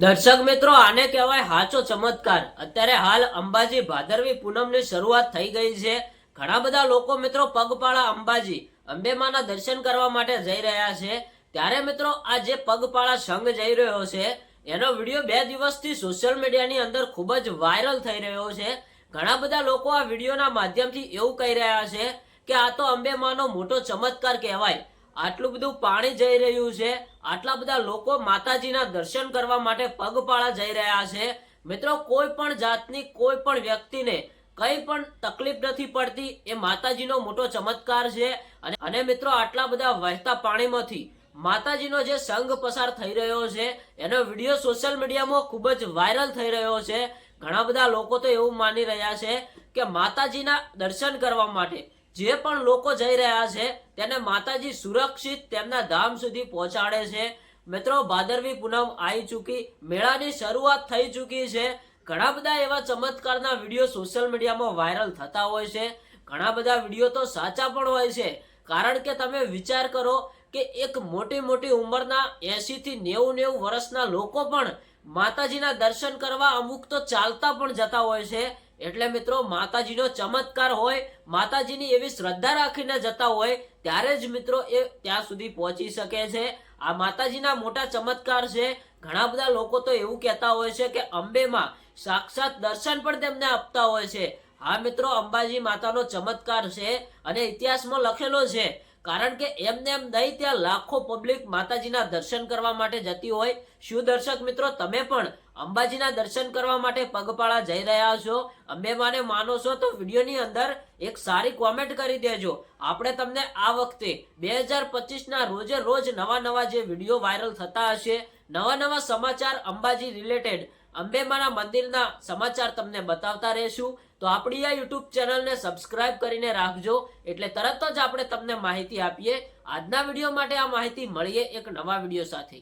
દર્શક મિત્રો, આને કહેવાય હાચો ચમત્કાર. અત્યારે હાલ અંબાજી ભાદરવી પૂનમની શરૂઆત થઈ ગઈ છે. ઘણા બધા લોકો મિત્રો પગપાળા અંબાજી, અંબેમાના દર્શન કરવા માટે જઈ રહ્યા છે. ત્યારે મિત્રો, આ જે પગપાળા સંઘ જઈ રહ્યો છે, એનો વીડિયો બે દિવસથી સોશિયલ મીડિયાની અંદર ખૂબ જ વાયરલ થઈ રહ્યો છે. ઘણા બધા લોકો આ વિડીયોના માધ્યમથી એવું કહી રહ્યા છે કે આ તો અંબેમાનો મોટો ચમત્કાર કહેવાય. આટલું બધું પાણી જઈ રહ્યું છે. આટલા બધા લોકો માતાજીના દર્શન કરવા માટે પગપાળા જઈ રહ્યા છે. મિત્રો, કોઈ પણ જાતની, કોઈ પણ વ્યક્તિને કઈ પણ તકલીફ નથી પડતી. એ માતાજીનો મોટો ચમત્કાર છે. અને મિત્રો, આટલા બધા વહેતા પાણીમાંથી માતાજીનો જે સંઘ પસાર થઈ રહ્યો છે, એનો વીડિયો સોશિયલ મીડિયામાં ખૂબ જ વાયરલ થઈ રહ્યો છે. ઘણા બધા લોકો તો એવું માની રહ્યા છે કે માતાજીના દર્શન કરવા માટે જે પણ લોકો જઈ રહ્યા છે, તેને માતાજી સુરક્ષિત તેમના ધામ સુધી પહોંચાડે છે. મિત્રો, ભાદરવી પૂનમ આવી ચૂકી, મેળાની શરૂઆત થઈ ચૂકી છે. ઘણા બધા એવા ચમત્કારના વીડિયો સોશિયલ મીડિયામાં વાયરલ થતા હોય છે. ઘણા બધા વીડિયો તો સાચા પણ હોય છે. કારણ કે તમે વિચાર કરો કે એક મોટી મોટી ઉંમરના એસી થી નેવું નેવું વર્ષના લોકો પણ માતાજીના દર્શન કરવા અમુક તો ચાલતા પણ જતા હોય છે. એટલે મિત્રો, માતાજીનો ચમત્કાર હોય, માતાજીની એવી શ્રદ્ધા રાખીને જતા હોય, ત્યારે જ મિત્રો એ ત્યાં સુધી પહોંચી શકે છે. આ માતાજીના મોટા ચમત્કાર છે. ઘણા બધા લોકો તો એવું કહેતા હોય છે કે અંબેમાં સાક્ષાત દર્શન પણ તેમને આપતા હોય છે. હા મિત્રો, અંબાજી માતાનો ચમત્કાર છે અને ઇતિહાસમાં લખેલો છે કારણ કે એમને એમ નહીં ત્યાં લાખો પબ્લિક માતાજીના દર્શન કરવા માટે જતી હોય. શું દર્શક મિત્રો, તમે પણ અંબાજીના દર્શન કરવા માટે પગપાળા જઈ રહ્યા છો? અંબેમાને માનો છો તો વિડીયોની અંદર એક સારી કોમેન્ટ કરી દેજો. આપણે તમને આ વખતે બે હજાર પચીસના રોજે રોજ નવા નવા જે વીડિયો વાયરલ થતા હશે, નવા નવા સમાચાર અંબાજી રિલેટેડ અંબેમાના મંદિરના સમાચાર તમને બતાવતા રહેશું. તો આપણી આ યુટ્યુબ ચેનલને સબસ્ક્રાઇબ કરીને રાખજો. એટલે તરત જ આપણે તમને માહિતી આપીએ. આજના વીડિયો માટે આ માહિતી મળીએ એક નવા વીડિયો સાથે.